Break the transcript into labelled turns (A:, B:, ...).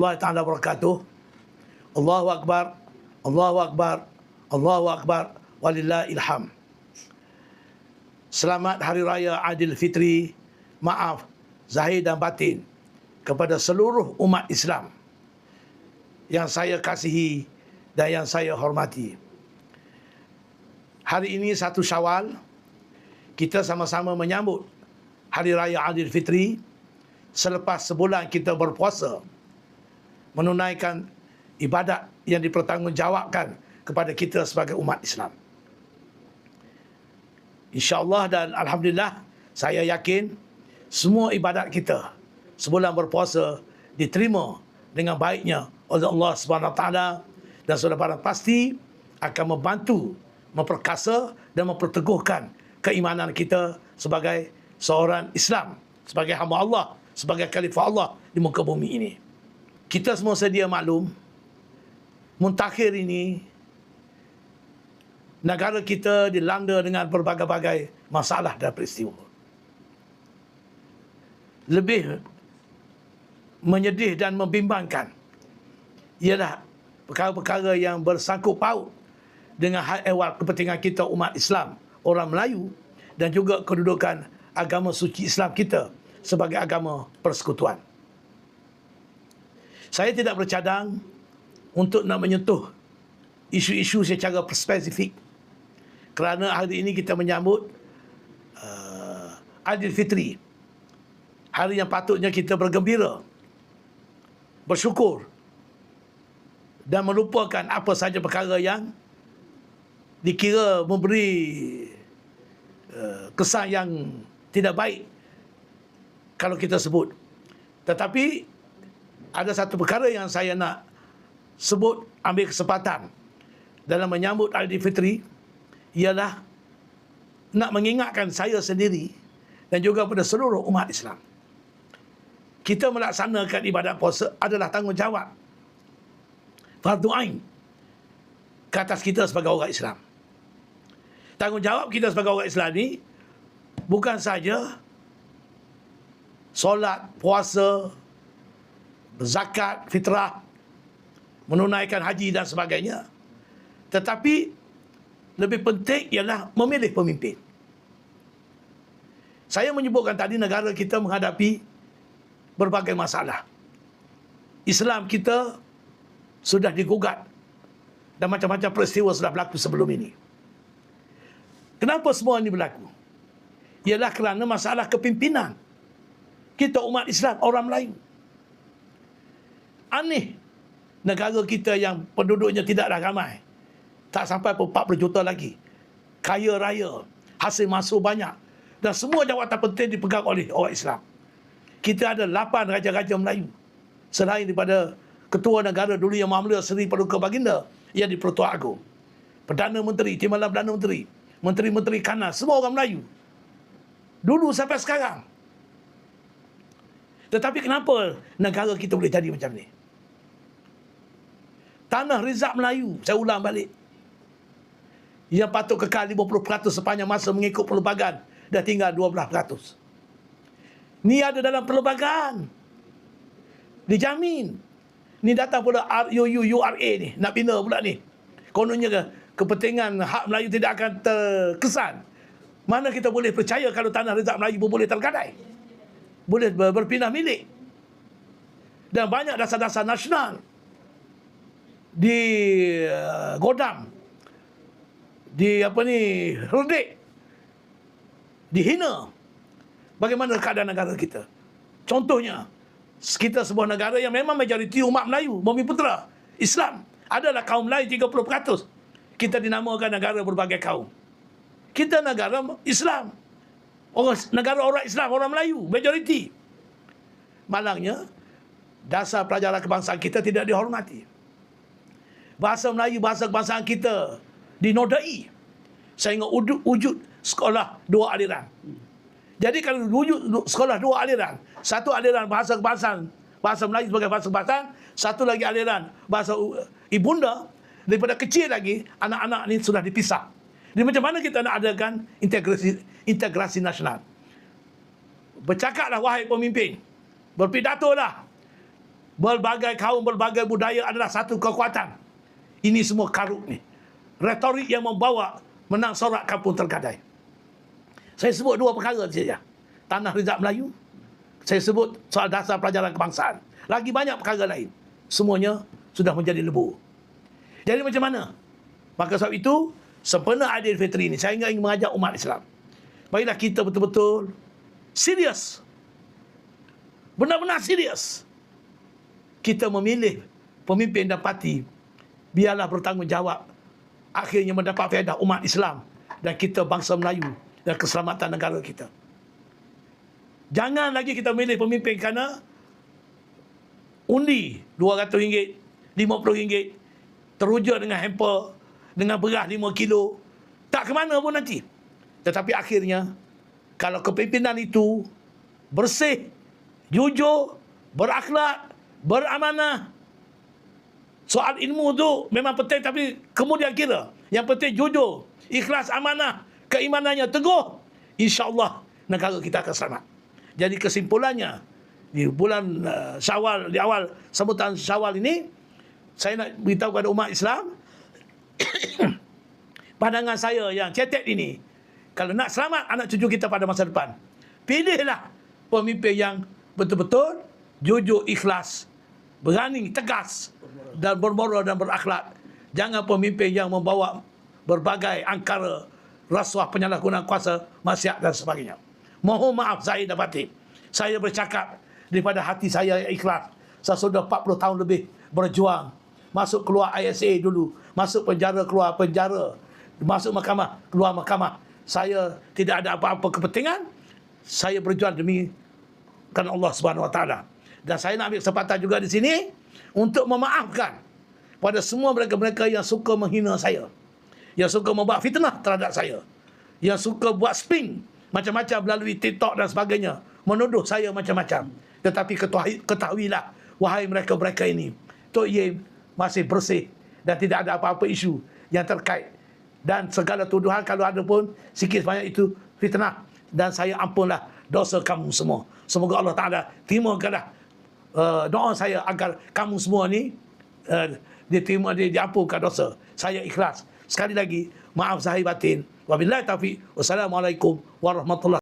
A: Allah Ta'ala wabarakatuh. Allahu Akbar. Allahu Akbar. Allahu Akbar. Walillah ilham. Selamat Hari Raya Adil Fitri. Maaf zahir dan batin kepada seluruh umat Islam yang saya kasihi dan yang saya hormati. Hari ini satu Syawal kita sama-sama menyambut Hari Raya Adil Fitri selepas sebulan kita berpuasa menunaikan ibadat yang dipertanggungjawabkan kepada kita sebagai umat Islam. InsyaAllah dan Alhamdulillah saya yakin semua ibadat kita sebulan berpuasa diterima dengan baiknya oleh Allah taala dan sudah barang pasti akan membantu memperkasa dan memperteguhkan keimanan kita sebagai seorang Islam, sebagai hamba Allah, sebagai khalifah Allah di muka bumi ini. Kita semua sedia maklum muntakhir ini negara kita dilanda dengan berbagai-bagai masalah dan peristiwa lebih menyedih dan membimbangkan ialah perkara-perkara yang bersangkut paut dengan hal ehwal kepentingan kita umat Islam, orang Melayu dan juga kedudukan agama suci Islam kita sebagai agama persekutuan. Saya tidak bercadang untuk nak menyentuh isu-isu secara spesifik kerana hari ini kita menyambut uh, Adil Fitri hari yang patutnya kita bergembira, bersyukur dan melupakan apa saja perkara yang dikira memberi uh, kesan yang tidak baik kalau kita sebut. Tetapi ada satu perkara yang saya nak sebut ambil kesempatan dalam menyambut Aidilfitri ialah nak mengingatkan saya sendiri dan juga kepada seluruh umat Islam kita melaksanakan ibadat puasa adalah tanggungjawab fardu ain ke atas kita sebagai orang Islam. Tanggungjawab kita sebagai orang Islam ni bukan saja solat, puasa, zakat, fitrah, menunaikan haji dan sebagainya. Tetapi lebih penting ialah memilih pemimpin. Saya menyebutkan tadi negara kita menghadapi berbagai masalah. Islam kita sudah digugat dan macam-macam peristiwa sudah berlaku sebelum ini. Kenapa semua ini berlaku? Ialah kerana masalah kepimpinan. Kita umat Islam, orang Melayu. Aneh negara kita yang penduduknya tidaklah ramai. Tak sampai pun 40 juta lagi. Kaya raya, hasil masuk banyak. Dan semua jawatan penting dipegang oleh orang Islam kita ada 8 raja-raja Melayu. Selain daripada ketua negara dulu yang Mamlua Seri Paduka Baginda yang di Pertua Agong. Perdana Menteri, Timbalan Perdana Menteri, Menteri-Menteri Kanan, semua orang Melayu. Dulu sampai sekarang. Tetapi kenapa negara kita boleh jadi macam ni? Tanah Rizab Melayu, saya ulang balik. Yang patut kekal 50% sepanjang masa mengikut pelbagan, dah tinggal 12%. Ni ada dalam perlembagaan. Dijamin. Ni datang pula RUUURA ni. Nak bina pula ni. Kononnya ke, kepentingan hak Melayu tidak akan terkesan. Mana kita boleh percaya kalau tanah rezak Melayu pun boleh tergadai. Boleh berpindah milik. Dan banyak dasar-dasar nasional. Di uh, Godam. Di apa ni, Redik. Dihina. Bagaimana keadaan negara kita. Contohnya, kita sebuah negara yang memang majoriti umat Melayu, bumi putera, Islam. Adalah kaum lain 30%. Kita dinamakan negara berbagai kaum. Kita negara Islam. Orang negara orang Islam, orang Melayu, majoriti. Malangnya, dasar pelajaran kebangsaan kita tidak dihormati. Bahasa Melayu, bahasa kebangsaan kita dinodai. Sehingga wujud, wujud sekolah dua aliran. Jadi kalau wujud sekolah dua aliran, satu aliran bahasa kebangsaan, bahasa Melayu sebagai bahasa kebangsaan, satu lagi aliran bahasa ibunda, daripada kecil lagi anak-anak ini sudah dipisah. Jadi macam mana kita nak adakan integrasi integrasi nasional? Bercakaplah wahai pemimpin. Berpidatolah. Berbagai kaum, berbagai budaya adalah satu kekuatan. Ini semua karut ni. Retorik yang membawa menang sorak kampung tergadai. Saya sebut dua perkara saja. Tanah Rizak Melayu. Saya sebut soal dasar pelajaran kebangsaan. Lagi banyak perkara lain. Semuanya sudah menjadi lebu. Jadi macam mana? Maka sebab itu, sempena Aidilfitri ini, saya ingin mengajak umat Islam. Baiklah kita betul-betul serius. Benar-benar serius. Kita memilih pemimpin dan parti. Biarlah bertanggungjawab. Akhirnya mendapat faedah umat Islam. Dan kita bangsa Melayu. Dan keselamatan negara kita. Jangan lagi kita milih pemimpin kerana undi RM200, RM50, teruja dengan hamper, dengan beras 5 kilo. Tak ke mana pun nanti. Tetapi akhirnya, kalau kepimpinan itu bersih, jujur, berakhlak, beramanah, soal ilmu tu memang penting tapi kemudian kira. Yang penting jujur, ikhlas, amanah, keimanannya teguh. InsyaAllah negara kita akan selamat. Jadi kesimpulannya di bulan uh, Syawal di awal sambutan Syawal ini saya nak beritahu kepada umat Islam pandangan saya yang cetek ini kalau nak selamat anak cucu kita pada masa depan pilihlah pemimpin yang betul-betul jujur ikhlas berani tegas dan bermoral dan berakhlak jangan pemimpin yang membawa berbagai angkara rasuah penyalahgunaan kuasa masyarakat dan sebagainya Mohon maaf saya dan batin. Saya bercakap daripada hati saya yang ikhlas. Saya sudah 40 tahun lebih berjuang. Masuk keluar ISA dulu. Masuk penjara keluar penjara. Masuk mahkamah keluar mahkamah. Saya tidak ada apa-apa kepentingan. Saya berjuang demi kerana Allah Subhanahu Wa Taala. Dan saya nak ambil kesempatan juga di sini untuk memaafkan pada semua mereka-mereka yang suka menghina saya. Yang suka membuat fitnah terhadap saya. Yang suka buat spin macam-macam melalui TikTok dan sebagainya menuduh saya macam-macam tetapi ketahuilah wahai mereka-mereka ini Tok Ye masih bersih dan tidak ada apa-apa isu yang terkait dan segala tuduhan kalau ada pun sikit banyak itu fitnah dan saya ampunlah dosa kamu semua semoga Allah Taala terimakanlah uh, doa saya agar kamu semua ni uh, diterima dia diampunkan dosa. Saya ikhlas. Sekali lagi maaf zahir batin. Wabillahi taufiq. Wassalamualaikum warahmatullahi